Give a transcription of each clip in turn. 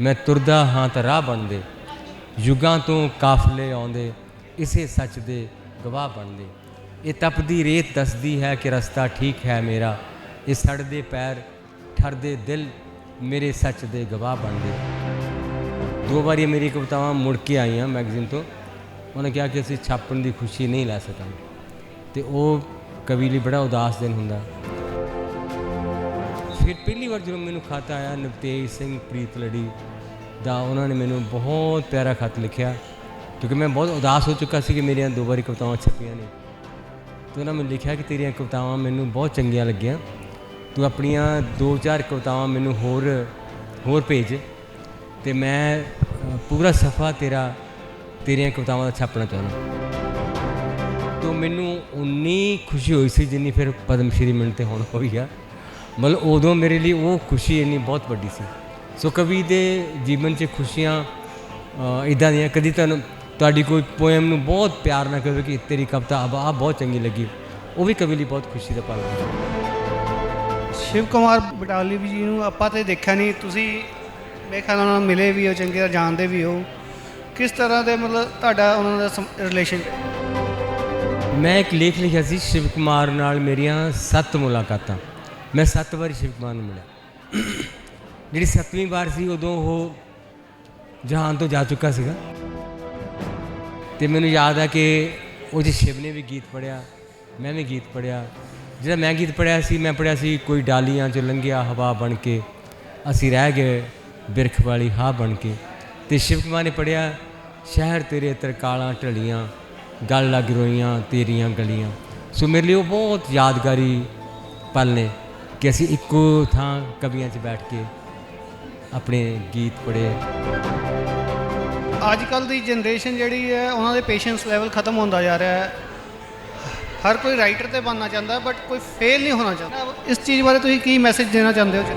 ਮੈਂ ਤੁਰਦਾ ਹਾਂ ਤਾਂ ਰਾਹ ਬਣਦੇ। ਯੁੱਗਾਂ ਤੋਂ ਕਾਫਲੇ ਆਉਂਦੇ, ਇਸੇ ਸੱਚ ਦੇ ਗਵਾਹ ਬਣਦੇ। ਇਹ ਤਪਦੀ ਰੇਤ ਦੱਸਦੀ ਹੈ ਕਿ ਰਸਤਾ ਠੀਕ ਹੈ ਮੇਰਾ। ਇਹ ਸੜਦੇ ਪੈਰ, ਠਰਦੇ ਦਿਲ ਮੇਰੇ ਸੱਚ ਦੇ ਗਵਾਹ ਬਣਦੇ। ਦੋ ਵਾਰੀ ਮੇਰੀ ਕਵਿਤਾਵਾਂ ਮੁੜ ਕੇ ਆਈਆਂ ਮੈਗਜ਼ੀਨ ਤੋਂ। ਉਹਨੇ ਕਿਹਾ ਕਿ ਅਸੀਂ ਛਾਪਣ ਦੀ ਖੁਸ਼ੀ ਨਹੀਂ ਲੈ ਸਕਾਂਗੇ। ਤੇ ਉਹ ਕਵੀ ਲਈ ਬੜਾ ਉਦਾਸ ਦਿਨ ਹੁੰਦਾ। ਫਿਰ ਪਹਿਲੀ ਵਾਰ ਜਦੋਂ ਮੈਨੂੰ ਖਤ ਆਇਆ, ਨਵਤੇਜ ਸਿੰਘ, ਪ੍ਰੀਤ ਲੜੀ ਦਾ, ਉਹਨਾਂ ਨੇ ਮੈਨੂੰ ਬਹੁਤ ਪਿਆਰਾ ਖਤ ਲਿਖਿਆ। ਕਿਉਂਕਿ ਮੈਂ ਬਹੁਤ ਉਦਾਸ ਹੋ ਚੁੱਕਾ ਸੀ ਕਿ ਮੇਰੀਆਂ ਦੋ ਵਾਰੀ ਕਵਿਤਾਵਾਂ ਛਪੀਆਂ ਨੇ। ਤੇ ਉਹਨਾਂ ਨੇ ਲਿਖਿਆ ਕਿ ਤੇਰੀਆਂ ਕਵਿਤਾਵਾਂ ਮੈਨੂੰ ਬਹੁਤ ਚੰਗੀਆਂ ਲੱਗੀਆਂ। ਤੂੰ ਆਪਣੀਆਂ ਦੋ ਚਾਰ ਕਵਿਤਾਵਾਂ ਮੈਨੂੰ ਹੋਰ ਹੋਰ ਭੇਜ। ਤੇ ਮੈਂ ਪੂਰਾ ਸਫਾ ਤੇਰਾ, ਤੇਰੀਆਂ ਕਵਿਤਾਵਾਂ ਦਾ ਛਾਪਣਾ ਚਾਹੁੰਦਾ। ਤੋ ਮੈਨੂੰ ਉਨੀ ਖੁਸ਼ੀ ਹੋਈ ਸੀ ਜਿੰਨੀ ਫਿਰ ਪਦਮ ਸ਼੍ਰੀ ਮਿਲਣ ਤੇ ਹੁਣ ਹੋਈ ਆ। ਮਤਲਬ ਉਦੋਂ ਮੇਰੇ ਲਈ ਉਹ ਖੁਸ਼ੀ ਇੰਨੀ ਬਹੁਤ ਵੱਡੀ ਸੀ। ਸੋ ਕਵੀ ਦੇ ਜੀਵਨ 'ਚ ਖੁਸ਼ੀਆਂ ਇਦਾਂ ਦੀਆਂ ਕਦੀ ਤੁਹਾਨੂੰ ਤੁਹਾਡੀ ਕੋਈ ਪੋਇਮ ਨੂੰ ਬਹੁਤ ਪਿਆਰ ਨਾਲ ਕਹੇ ਕਿ ਤੇਰੀ ਕਵਿਤਾ ਆ ਬਹੁਤ ਚੰਗੀ ਲੱਗੀ ਉਹ ਵੀ ਕਵੀ ਲਈ ਬਹੁਤ ਖੁਸ਼ੀ ਦਾ ਪਲ ਹੈ ਸ਼ਿਵ ਕੁਮਾਰ ਬਟਾਲੀ ਜੀ ਨੂੰ ਆਪਾਂ ਤੇ ਦੇਖਿਆ ਨਹੀਂ ਤੁਸੀਂ ਮੇਰੇ ਖਿਆਲ ਨਾਲ ਨੂੰ ਮਿਲੇ ਵੀ ਹੋ ਚੰਗੀ ਤਰ੍ਹਾਂ ਜਾਣਦੇ ਵੀ ਹੋ। ਕਿਸ ਤਰ੍ਹਾਂ ਦੇ ਮਤਲਬ ਤੁਹਾਡਾ ਉਹਨਾਂ ਦਾ ਰਿਲੇਸ਼ਨ ਮੈਂ ਇੱਕ ਲੇਖ ਲਿਖਿਆ ਸੀ ਸ਼ਿਵ ਕੁਮਾਰ ਨਾਲ ਮੇਰੀਆਂ ਸੱਤ ਮੁਲਾਕਾਤਾਂ। ਮੈਂ ਸੱਤ ਵਾਰੀ ਸ਼ਿਵ ਕੁਮਾਰ ਨੂੰ ਮਿਲਿਆ। ਜਿਹੜੀ ਸੱਤਵੀਂ ਵਾਰ ਸੀ, ਉਦੋਂ ਉਹ ਜਹਾਨ ਤੋਂ ਜਾ ਚੁੱਕਾ ਸੀਗਾ। ਤੇ ਮੈਨੂੰ ਯਾਦ ਆ ਕਿ ਉਹ ਜੀ ਸ਼ਿਵ ਨੇ ਵੀ ਗੀਤ ਪੜਿਆ ਮੈਂ ਵੀ ਗੀਤ ਪੜਿਆ ਜਿਹੜਾ ਮੈਂ ਗੀਤ ਪੜਿਆ ਸੀ, ਮੈਂ ਪੜਿਆ ਸੀ, ਕੋਈ ਡਾਲੀਆਂ 'ਚ ਲੰਘਿਆ ਹਵਾ ਬਣ ਕੇ, ਅਸੀਂ ਰਹਿ ਗਏ ਬਿਰਖ ਵਾਲੀ ਹਾਂ ਬਣ ਕੇ। ਤੇ ਸ਼ਿਵ ਕੁਮਾਰ ਨੇ ਪੜਿਆ ਸ਼ਹਿਰ ਤੇਰੇ ਤਰਕਾਲਾਂ ਢਲੀਆਂ, ਗੱਲ ਲੱਗ ਰੋਈਆਂ ਤੇਰੀਆਂ ਗਲੀਆਂ। ਸੋ ਮੇਰੇ ਲਈ ਉਹ ਬਹੁਤ ਯਾਦਗਾਰੀ ਪਲ ਨੇ। ਕਿ ਅਸੀਂ ਇੱਕੋ ਥਾਂ ਕਵੀਆਂ 'ਚ ਬੈਠ ਕੇ ਆਪਣੇ ਗੀਤ ਪੜ੍ਹੇ। ਅੱਜ ਕੱਲ ਦੀ ਜਨਰੇਸ਼ਨ ਜਿਹੜੀ ਹੈ ਉਹਨਾਂ ਦੇ ਪੇਸ਼ੈਂਸ ਲੈਵਲ ਖਤਮ ਹੁੰਦਾ ਜਾ ਰਿਹਾ ਹੈ। ਹਰ ਕੋਈ ਰਾਈਟਰ ਤੇ ਬਣਨਾ ਚਾਹੁੰਦਾ ਬਟ ਕੋਈ ਫੇਲ ਨਹੀਂ ਹੋਣਾ ਚਾਹੁੰਦਾ। ਇਸ ਚੀਜ਼ ਬਾਰੇ ਤੁਸੀਂ ਕੀ ਮੈਸੇਜ ਦੇਣਾ ਚਾਹੁੰਦੇ ਹੋ? ਜੀ?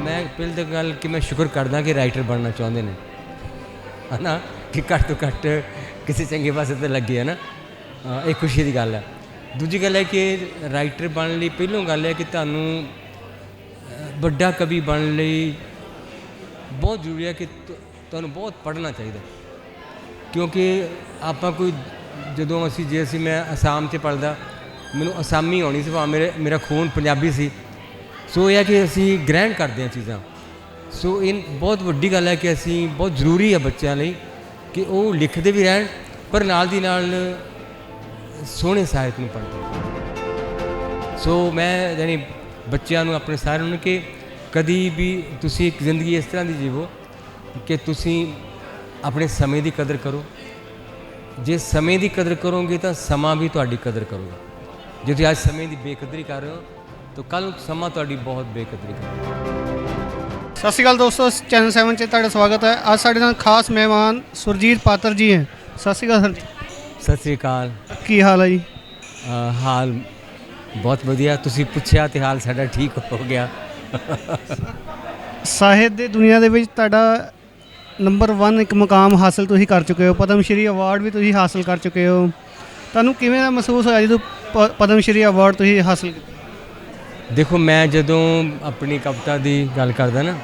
ਮੈਂ ਪਹਿਲੀ ਤਾਂ ਗੱਲ ਕਿ ਮੈਂ ਸ਼ੁਕਰ ਕਰਦਾ ਕਿ ਰਾਈਟਰ ਬਣਨਾ ਚਾਹੁੰਦੇ ਨੇ। ਹਨਾ? ਕਿ ਘੱਟ ਤੋਂ ਘੱਟ ਕਿਸੇ ਚੰਗੇ ਪਾਸੇ ਤੇ ਲੱਗੇ ਹੈ ਨਾ। ਅ, ਇਹ ਖੁਸ਼ੀ ਦੀ ਗੱਲ ਹੈ। ਦੂਜੀ ਗੱਲ ਹੈ ਕਿ ਰਾਈਟਰ ਬਣਨ ਲਈ ਪਹਿਲੋਂ ਗੱਲ ਹੈ ਕਿ ਤੁਹਾਨੂੰ ਵੱਡਾ ਕਵੀ ਬਣਨ ਲਈ ਬਹੁਤ ਜ਼ਰੂਰੀ ਹੈ ਕਿ ਤੁਹਾਨੂੰ ਬਹੁਤ ਪੜ੍ਹਨਾ ਚਾਹੀਦਾ। ਕਿਉਂਕਿ ਆਪਾਂ ਕੋਈ, ਜਦੋਂ ਅਸੀਂ, ਜੇ ਅਸੀਂ ਮੈਂ ਅਸਾਮ 'ਚ ਪੜਦਾ ਮੈਨੂੰ ਅਸਾਮੀ ਆਉਣੀ ਸੀ, ਭਾਵੇਂ ਮੇਰੇ, ਮੇਰਾ ਖੂਨ ਪੰਜਾਬੀ ਸੀ। ਸੋ ਇਹ ਹੈ ਕਿ ਅਸੀਂ ਗ੍ਰਹਿਣ ਕਰਦੇ ਹਾਂ ਚੀਜ਼ਾਂ। ਸੋ ਇਹ ਬਹੁਤ ਵੱਡੀ ਗੱਲ ਹੈ ਕਿ ਅਸੀਂ ਬਹੁਤ ਜ਼ਰੂਰੀ ਹੈ ਬੱਚਿਆਂ ਲਈ ਕਿ ਉਹ ਲਿਖਦੇ ਵੀ ਰਹਿਣ, ਪਰ ਨਾਲ ਦੀ ਨਾਲ ਸੋਹਣੇ ਸਾਹਿਤ ਨੂੰ ਪੜ੍ਹਦੇ ਸੋ ਮੈਂ ਜਾਨੀ ਬੱਚਿਆਂ ਨੂੰ, ਆਪਣੇ ਸਾਰਿਆਂ ਨੂੰ ਕਿ ਕਦੀ ਵੀ ਤੁਸੀਂ ਇੱਕ ਜ਼ਿੰਦਗੀ ਇਸ ਤਰ੍ਹਾਂ ਦੀ ਜੀਵੋ ਕਿ ਤੁਸੀਂ ਆਪਣੇ ਸਮੇਂ ਦੀ ਕਦਰ ਕਰੋ। ਜੇ ਸਮੇਂ ਦੀ ਕਦਰ ਕਰੋਗੇ ਤਾਂ ਸਮਾਂ ਵੀ ਤੁਹਾਡੀ ਕਦਰ ਕਰੂਗਾ। ਜੇ ਤੁਸੀਂ ਅੱਜ ਸਮੇਂ ਦੀ ਬੇਕਦਰੀ ਕਰ ਰਹੇ ਹੋ, ਤਾਂ ਕੱਲ ਸਮਾਂ ਤੁਹਾਡੀ ਬਹੁਤ ਬੇਕਦਰੀ ਕਰੇਗਾ। ਸਤਿ ਸ਼੍ਰੀ ਅਕਾਲ ਦੋਸਤੋ ਚੈਨਲ 7 'ਚ ਤੁਹਾਡਾ ਸਵਾਗਤ ਹੈ। ਅੱਜ ਸਾਡੇ ਨਾਲ ਖਾਸ ਮਹਿਮਾਨ ਸੁਰਜੀਤ ਪਾਤਰ ਜੀ ਹੈ। ਸਤਿ ਸ਼੍ਰੀ ਅਕਾਲ ਸਰ ਜੀ। ਸਤਿ ਸ੍ਰੀ ਅਕਾਲ। ਕੀ ਹਾਲ ਹੈ ਜੀ? ਅ, ਹਾਲ ਬਹੁਤ ਵਧੀਆ। ਤੁਸੀਂ ਪੁੱਛਿਆ ਤੇ ਹਾਲ ਸਾਡਾ ਠੀਕ ਹੋ ਗਿਆ। ਸਾਹਿਤ ਦੇ ਦੁਨੀਆ ਦੇ ਵਿੱਚ ਤੁਹਾਡਾ ਨੰਬਰ 1 ਇੱਕ ਮੁਕਾਮ ਹਾਸਲ ਤੁਸੀਂ ਕਰ ਚੁੱਕੇ ਹੋ। ਪਦਮ ਸ਼੍ਰੀ ਅਵਾਰਡ ਵੀ ਤੁਸੀਂ ਹਾਸਲ ਕਰ ਚੁੱਕੇ ਹੋ। ਤੁਹਾਨੂੰ ਕਿਵੇਂ ਦਾ ਮਹਿਸੂਸ ਹੋਇਆ ਜਦੋਂ ਪ- ਪਦਮ ਸ਼੍ਰੀ ਅਵਾਰਡ ਤੁਸੀਂ ਹਾਸਲ ਕੀਤਾ? ਦੇਖੋ ਮੈਂ ਜਦੋਂ ਆਪਣੀ ਕਵਿਤਾ ਦੀ ਗੱਲ ਕਰਦਾ ਨਾ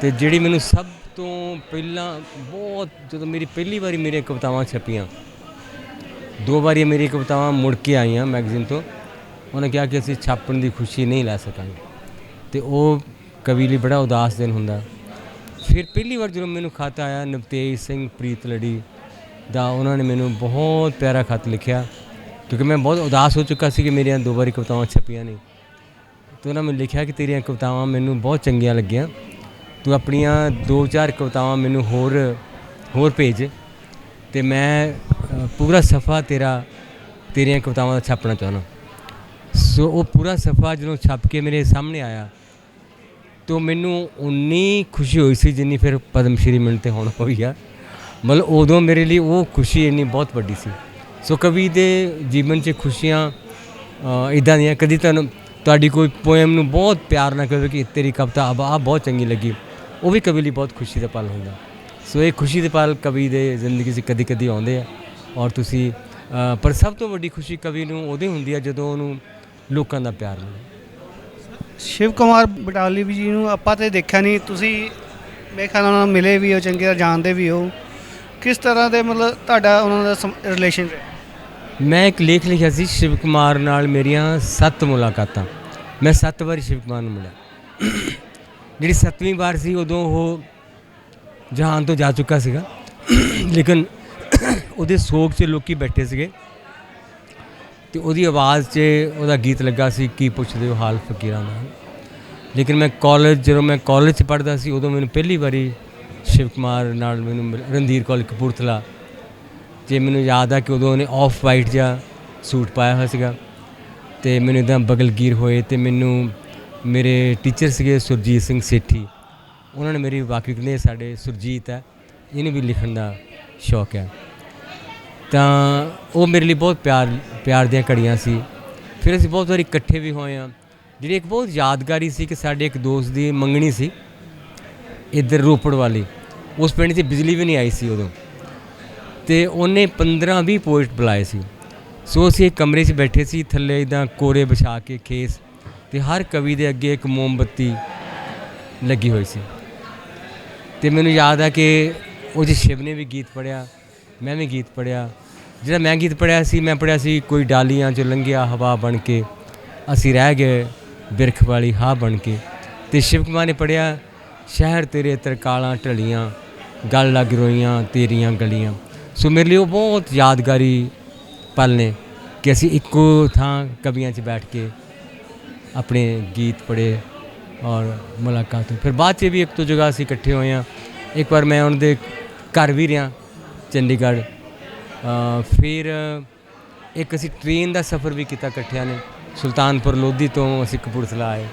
ਤੇ ਜਿਹੜੀ ਮੈਨੂੰ ਸਭ ਤੋਂ ਪਹਿਲਾਂ ਬਹੁਤ ਜਦੋਂ ਮੇਰੀ ਪਹਿਲੀ ਵਾਰੀ ਮੇਰੀਆਂ ਕਵਿਤਾਵਾਂ ਛਪੀਆਂ ਦੋ ਵਾਰੀ ਮੇਰੀ ਕਵਿਤਾਵਾਂ ਮੁੜ ਕੇ ਆਈਆਂ ਮੈਗਜ਼ੀਨ ਤੋਂ ਉਹਨੇ ਕਿਹਾ ਕਿ ਅਸੀਂ ਛਾਪਣ ਦੀ ਖੁਸ਼ੀ ਨਹੀਂ ਲੈ ਸਕਾਂਗੇ ਤੇ ਉਹ ਕਵੀ ਲਈ ਬੜਾ ਉਦਾਸ ਦਿਨ ਹੁੰਦਾ ਫਿਰ ਪਹਿਲੀ ਵਾਰ ਜਦੋਂ ਮੈਨੂੰ ਖਤ ਆਇਆ ਨਵਤੇਜ ਸਿੰਘ ਪ੍ਰੀਤ ਲੜੀ ਦਾ ਉਹਨਾਂ ਨੇ ਮੈਨੂੰ ਬਹੁਤ ਪਿਆਰਾ ਖਤ ਲਿਖਿਆ ਕਿਉਂਕਿ ਮੈਂ ਬਹੁਤ ਉਦਾਸ ਹੋ ਚੁੱਕਾ ਸੀ ਕਿ ਮੇਰੀਆਂ ਦੋ ਵਾਰੀ ਕਵਿਤਾਵਾਂ ਛਪੀਆਂ ਨਹੀਂ ਤੇ ਉਹਨਾਂ ਨੇ ਲਿਖਿਆ ਕਿ ਤੇਰੀਆਂ ਕਵਿਤਾਵਾਂ ਮੈਨੂੰ ਬਹੁਤ ਚੰਗੀਆਂ ਲੱਗੀਆਂ ਤੂੰ ਆਪਣੀਆਂ ਦੋ ਚਾਰ ਕਵਿਤਾਵਾਂ ਮੈਨੂੰ ਹੋਰ ਹੋਰ ਭੇਜ ਤੇ ਮੈਂ ਪੂਰਾ ਸਫਾ ਤੇਰਾ, ਤੇਰੀਆਂ ਕਵਿਤਾਵਾਂ ਦਾ ਛਾਪਣਾ ਚਾਹੁੰਦਾ। ਸੋ ਉਹ ਪੂਰਾ ਸਫਾ ਜਦੋਂ ਛਪ ਕੇ ਮੇਰੇ ਸਾਹਮਣੇ ਆਇਆ, ਤੋ ਮੈਨੂੰ ਉਨੀ ਖੁਸ਼ੀ ਹੋਈ ਸੀ ਜਿੰਨੀ ਫਿਰ ਪਦਮ ਸ਼੍ਰੀ ਮਿਲਣ ਤੇ ਹੁਣ ਹੋਈ ਆ। ਮਤਲਬ ਉਦੋਂ ਮੇਰੇ ਲਈ ਉਹ ਖੁਸ਼ੀ ਇੰਨੀ ਬਹੁਤ ਵੱਡੀ ਸੀ। ਸੋ ਕਵੀ ਦੇ ਜੀਵਨ 'ਚ ਖੁਸ਼ੀਆਂ ਇਦਾਂ ਦੀਆਂ, ਕਦੀ ਤੁਹਾਨੂੰ, ਤੁਹਾਡੀ ਕੋਈ ਪੋਇਮ ਨੂੰ ਬਹੁਤ ਪਿਆਰ ਨਾਲ ਕਹੇ ਕਿ ਤੇਰੀ ਕਵਿਤਾ ਆ ਆਹ ਬਹੁਤ ਚੰਗੀ ਲੱਗੀ, ਉਹ ਵੀ ਕਵੀ ਲਈ ਬਹੁਤ ਖੁਸ਼ੀ ਦਾ ਪਲ ਹੁੰਦਾ। ਸੋ ਇਹ ਖੁਸ਼ੀ ਦੇ ਪਲ ਕਵੀ ਦੇ ਜ਼ਿੰਦਗੀ 'ਚ ਕਦੀ ਕਦੀ ਆਉਂਦੇ ਆ। ਔਰ ਤੁਸੀਂ ਪਰ ਸਭ ਤੋਂ ਵੱਡੀ ਖੁਸ਼ੀ ਕਵੀ ਨੂੰ ਉਹਦੇ ਹੁੰਦੀ ਆ ਜਦੋਂ ਉਹਨੂੰ ਲੋਕਾਂ ਦਾ ਪਿਆਰ ਮਿਲੇ। ਸ਼ਿਵ ਕੁਮਾਰ ਬਟਾਲੀ ਵੀ ਜੀ ਨੂੰ ਆਪਾਂ ਤੇ ਦੇਖਿਆ ਨਹੀਂ ਤੁਸੀਂ ਮੇਰੇ ਖਿਆਲ ਨਾਲ ਮਿਲੇ ਵੀ ਹੋ ਚੰਗੀ ਤਰ੍ਹਾਂ ਜਾਣਦੇ ਵੀ ਹੋ। ਕਿਸ ਤਰ੍ਹਾਂ ਦੇ ਮਤਲਬ ਤੁਹਾਡਾ ਉਹਨਾਂ ਦਾ ਰਿਲੇਸ਼ਨ ਮੈਂ ਇੱਕ ਲੇਖ ਲਿਖਿਆ ਸੀ ਸ਼ਿਵ ਕੁਮਾਰ ਨਾਲ ਮੇਰੀਆਂ ਸੱਤ ਮੁਲਾਕਾਤਾਂ। ਮੈਂ ਸੱਤ ਵਾਰੀ ਸ਼ਿਵ ਕੁਮਾਰ ਨੂੰ ਮਿਲਿਆ। ਜਿਹੜੀ ਸੱਤਵੀਂ ਵਾਰ ਸੀ ਉਦੋਂ ਉਹ ਜਹਾਨ ਤੋਂ ਜਾ ਚੁੱਕਾ ਸੀਗਾ। ਲੇਕਿਨ ਉਹਦੇ ਸੋਗ 'ਚ ਲੋਕੀ ਬੈਠੇ ਸੀਗੇ ਤੇ ਉਹਦੀ ਆਵਾਜ਼ 'ਚ ਉਹਦਾ ਗੀਤ ਲੱਗਾ ਸੀ, ਕੀ ਪੁੱਛਦੇ ਹੋ ਹਾਲ ਫਕੀਰਾਂ ਦਾ। ਲੇਕਿਨ ਮੈਂ ਕਾਲਜ ਜਦੋਂ ਮੈਂ ਕਾਲਜ 'ਚ ਪੜ੍ਹਦਾ ਸੀ, ਉਦੋਂ ਮੈਨੂੰ ਪਹਿਲੀ ਵਾਰੀ ਸ਼ਿਵ ਕੁਮਾਰ ਨਾਲ ਮੈਨੂੰ ਮਿਲ- ਰਣਧੀਰ ਕਾਲਜ ਕਪੂਰਥਲਾ, ਜੇ ਮੈਨੂੰ ਯਾਦ ਆ ਕਿ ਉਦੋਂ ਉਹਨੇ ਆਫ ਵਾਈਟ ਜਿਹਾ ਸੂਟ ਪਾਇਆ ਹੋਇਆ ਸੀਗਾ ਤੇ ਮੈਨੂੰ ਇਦਾਂ ਬਗਲਗੀਰ ਹੋਏ ਤੇ ਮੈਨੂੰ ਮੇਰੇ ਟੀਚਰ ਸੀਗੇ ਸੁਰਜੀਤ ਸਿੰਘ ਸੇਠੀ, ਉਹਨਾਂ ਨੇ ਮੇਰੀ ਵਾਕਈ ਕਹਿੰਦੇ ਸਾਡੇ ਸੁਰਜੀਤ ਹੈ, ਇਹਨੂੰ ਵੀ ਲਿਖਣ ਦਾ ਸ਼ੌਕ ਹੈ। ਤਾਂ ਉਹ ਮੇਰੇ ਲਈ ਬਹੁਤ ਪਿਆਰ ਪਿਆਰ ਦੀਆਂ ਘੜੀਆਂ ਸੀ। ਫਿਰ ਅਸੀਂ ਬਹੁਤ ਵਾਰੀ ਇਕੱਠੇ ਵੀ ਹੋਏ ਆ ਜਿਹੜੀ ਇੱਕ ਬਹੁਤ ਯਾਦਗਾਰੀ ਸੀ ਕਿ ਸਾਡੇ ਇੱਕ ਦੋਸਤ ਦੀ ਮੰਗਣੀ ਸੀ, ਇੱਧਰ ਰੋਪੜ ਵਾਲੀ। ਉਸ ਪਿੰਡ 'ਚ ਬਿਜਲੀ ਵੀ ਨਹੀਂ ਆਈ ਸੀ ਉਦੋਂ। ਤੇ ਉਹਨੇ 15 20 ਪੋਇਟ ਬੁਲਾਏ ਸੀ। ਸੋ ਅਸੀਂ ਇੱਕ ਕਮਰੇ 'ਚ ਬੈਠੇ ਸੀ, ਥੱਲੇ ਇਦਾਂ ਕੋਰੇ ਵਿਛਾ ਕੇ ਖੇਸ ਤੇ ਹਰ ਕਵੀ ਦੇ ਅੱਗੇ ਇੱਕ ਮੋਮਬੱਤੀ ਲੱਗੀ ਹੋਈ ਸੀ। ਤੇ ਮੈਨੂੰ ਯਾਦ ਆ ਕਿ ਉਹ ਜੀ ਸ਼ਿਵ ਨੇ ਵੀ ਗੀਤ ਪੜਿਆ ਮੈਂ ਵੀ ਗੀਤ ਪੜਿਆ ਜਿਹੜਾ ਮੈਂ ਗੀਤ ਪੜਿਆ ਸੀ, ਮੈਂ ਪੜਿਆ ਸੀ, ਕੋਈ ਡਾਲੀਆਂ 'ਚ ਲੰਘਿਆ ਹਵਾ ਬਣ ਕੇ। ਅਸੀਂ ਰਹਿ ਗਏ ਬਿਰਖ ਵਾਲੀ ਹਾ ਬਣ ਕੇ। ਤੇ ਸ਼ਿਵ ਕੁਮਾਰ ਨੇ ਪੜਿਆ, ਸ਼ਹਿਰ ਤੇਰੇ ਤਰਕਾਲਾਂ ਢਲੀਆਂ, ਗੱਲ ਲੱਗ ਰੋਈਆਂ ਤੇਰੀਆਂ ਗਲੀਆਂ। ਸੋ ਮੇਰੇ ਲਈ ਉਹ ਬਹੁਤ ਯਾਦਗਾਰੀ ਪਲ ਨੇ ਕਿ ਅਸੀਂ ਇੱਕੋ ਥਾਂ ਕਵੀਆਂ 'ਚ ਬੈਠ ਕੇ ਆਪਣੇ ਗੀਤ ਪੜ੍ਹੇ ਔਰ ਮੁਲਾਕਾਤ ਹੋਈ। ਫਿਰ ਬਾਅਦ 'ਚ ਵੀ ਇੱਕ ਦੋ ਜਗ੍ਹਾ ਅਸੀਂ ਇਕੱਠੇ ਹੋਏ ਹਾਂ। ਇੱਕ ਵਾਰ ਮੈਂ ਉਹਨਾਂ ਦੇ ਘਰ ਵੀ ਰਿਹਾ, ਚੰਡੀਗੜ੍ਹ। ਫਿਰ ਇੱਕ ਅਸੀਂ ਟ੍ਰੇਨ ਦਾ ਸਫ਼ਰ ਵੀ ਕੀਤਾ ਇਕੱਠਿਆਂ ਨੇ ਸੁਲਤਾਨਪੁਰ ਲੋਧੀ ਤੋਂ ਅਸੀਂ ਕਪੂਰਥਲਾ ਆਏ।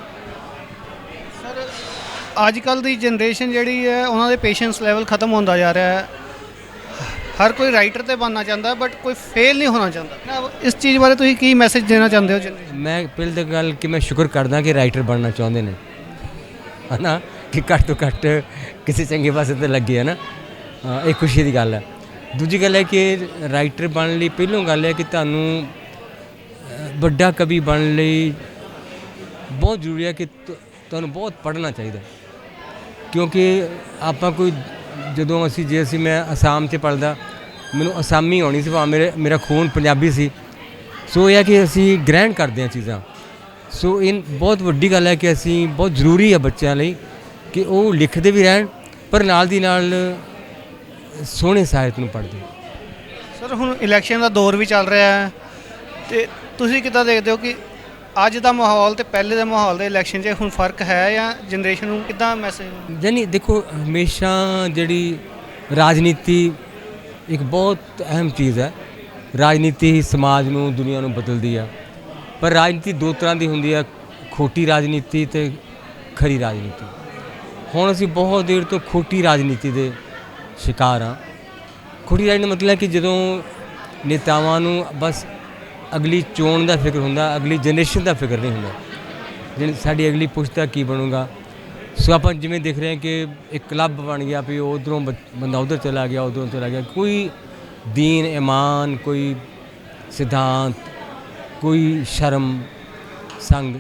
ਸਰ ਅੱਜ ਕੱਲ ਦੀ ਜਨਰੇਸ਼ਨ ਜਿਹੜੀ ਹੈ ਉਹਨਾਂ ਦੇ ਪੇਸ਼ੈਂਸ ਲੈਵਲ ਖਤਮ ਹੁੰਦਾ ਜਾ ਰਿਹਾ ਹੈ। ਹਰ ਕੋਈ ਰਾਈਟਰ ਤੇ ਬਣਨਾ ਚਾਹੁੰਦਾ ਬਟ ਕੋਈ ਫੇਲ ਨਹੀਂ ਹੋਣਾ ਚਾਹੁੰਦਾ। ਇਸ ਚੀਜ਼ ਬਾਰੇ ਤੁਸੀਂ ਕੀ ਮੈਸੇਜ ਦੇਣਾ ਚਾਹੁੰਦੇ ਹੋ ਜਨਰੇਸ਼ਨ ਮੈਂ ਪਹਿਲ ਤਾਂ ਗੱਲ ਕਿ ਮੈਂ ਸ਼ੁਕਰ ਕਰਦਾ ਕਿ ਰਾਈਟਰ ਬਣਨਾ ਚਾਹੁੰਦੇ ਨੇ। ਹਨਾ? ਕਿ ਘੱਟ ਤੋਂ ਘੱਟ ਕਿਸੇ ਚੰਗੇ ਪਾਸੇ ਤੇ ਲੱਗੇ ਹਨਾ? ਇਹ ਖੁਸ਼ੀ ਦੀ ਗੱਲ ਹੈ। ਦੂਜੀ ਗੱਲ ਹੈ ਕਿ ਰਾਈਟਰ ਬਣਨ ਲਈ ਪਹਿਲੋਂ ਗੱਲ ਹੈ ਕਿ ਤੁਹਾਨੂੰ ਵੱਡਾ ਕਵੀ ਬਣਨ ਲਈ ਬਹੁਤ ਜ਼ਰੂਰੀ ਹੈ ਕਿ ਤੁਹਾਨੂੰ ਬਹੁਤ ਪੜ੍ਹਨਾ ਚਾਹੀਦਾ। ਕਿਉਂਕਿ ਆਪਾਂ ਕੋਈ, ਜਦੋਂ ਅਸੀਂ, ਜੇ ਅਸੀਂ ਮੈਂ ਅਸਾਮ 'ਚ ਪੜਦਾ ਮੈਨੂੰ ਅਸਾਮੀ ਆਉਣੀ ਸੀ, ਭਾਵੇਂ ਮੇਰੇ, ਮੇਰਾ ਖੂਨ ਪੰਜਾਬੀ ਸੀ। ਸੋ ਇਹ ਹੈ ਕਿ ਅਸੀਂ ਗ੍ਰਹਿਣ ਕਰਦੇ ਹਾਂ ਚੀਜ਼ਾਂ। ਸੋ ਇਹ ਬਹੁਤ ਵੱਡੀ ਗੱਲ ਹੈ ਕਿ ਅਸੀਂ ਬਹੁਤ ਜ਼ਰੂਰੀ ਹੈ ਬੱਚਿਆਂ ਲਈ ਕਿ ਉਹ ਲਿਖਦੇ ਵੀ ਰਹਿਣ, ਪਰ ਨਾਲ ਦੀ ਨਾਲ ਸੋਹਣੇ ਸਾਹਿਤ ਨੂੰ ਪੜ੍ਹਦੇ ਸਰ ਹੁਣ ਇਲੈਕਸ਼ਨ ਦਾ ਦੌਰ ਵੀ ਚੱਲ ਰਿਹਾ ਹੈ ਤੇ ਤੁਸੀਂ ਕਿੱਦਾਂ ਦੇਖਦੇ ਹੋ ਕਿ ਅੱਜ ਦਾ ਮਾਹੌਲ ਤੇ ਪਹਿਲੇ ਦੇ ਮਾਹੌਲ ਦੇ ਇਲੈਕਸ਼ਨ 'ਚ ਹੁਣ ਫ਼ਰਕ ਹੈ ਜਾਂ ਜਨਰੇਸ਼ਨ ਨੂੰ ਕਿੱਦਾਂ ਮੈਸੇਜ ਜਾਨੀ ਦੇਖੋ ਹਮੇਸ਼ਾ ਜਿਹੜੀ ਰਾਜਨੀਤੀ ਇੱਕ ਬਹੁਤ ਅਹਿਮ ਚੀਜ਼ ਹੈ। ਰਾਜਨੀਤੀ ਹੀ ਸਮਾਜ ਨੂੰ ਦੁਨੀਆ ਨੂੰ ਬਦਲਦੀ ਆ। ਪਰ ਰਾਜਨੀਤੀ ਦੋ ਤਰ੍ਹਾਂ ਦੀ ਹੁੰਦੀ ਆ ਖੋਟੀ ਰਾਜਨੀਤੀ ਤੇ ਖਰੀ ਰਾਜਨੀਤੀ। ਹੁਣ ਅਸੀਂ ਬਹੁਤ ਦੇਰ ਤੋਂ ਖੋਟੀ ਰਾਜਨੀਤੀ ਦੇ ਸ਼ਿਕਾਰ ਹਾਂ। ਖੋਟੀ ਰਾਜਨੀਤੀ ਦਾ ਮਤਲਬ ਹੈ ਕਿ ਜਦੋਂ ਨੇਤਾਵਾਂ ਨੂੰ ਬਸ ਅਗਲੀ ਚੋਣ ਦਾ ਫਿਕਰ ਹੁੰਦਾ, ਅਗਲੀ ਜਨਰੇਸ਼ਨ ਦਾ ਫਿਕਰ ਨਹੀਂ ਹੁੰਦਾ, ਜਿਹੜੀ ਸਾਡੀ ਅਗਲੀ ਪੁਸ਼ਤਾ ਕੀ ਬਣੂਗਾ। ਸੋ ਆਪਾਂ ਜਿਵੇਂ ਦੇਖ ਰਹੇ ਹਾਂ ਕਿ ਇੱਕ ਕਲੱਬ ਬਣ ਗਿਆ, ਵੀ ਉਧਰੋਂ ਬੰਦਾ ਉਧਰ ਚਲਾ ਗਿਆ, ਉਧਰੋਂ ਚਲਾ ਗਿਆ। ਕੋਈ ਦੀਨ, ਇਮਾਨ, ਕੋਈ ਸਿਧਾਂਤ, ਕੋਈ ਸ਼ਰਮ, ਸੰਗ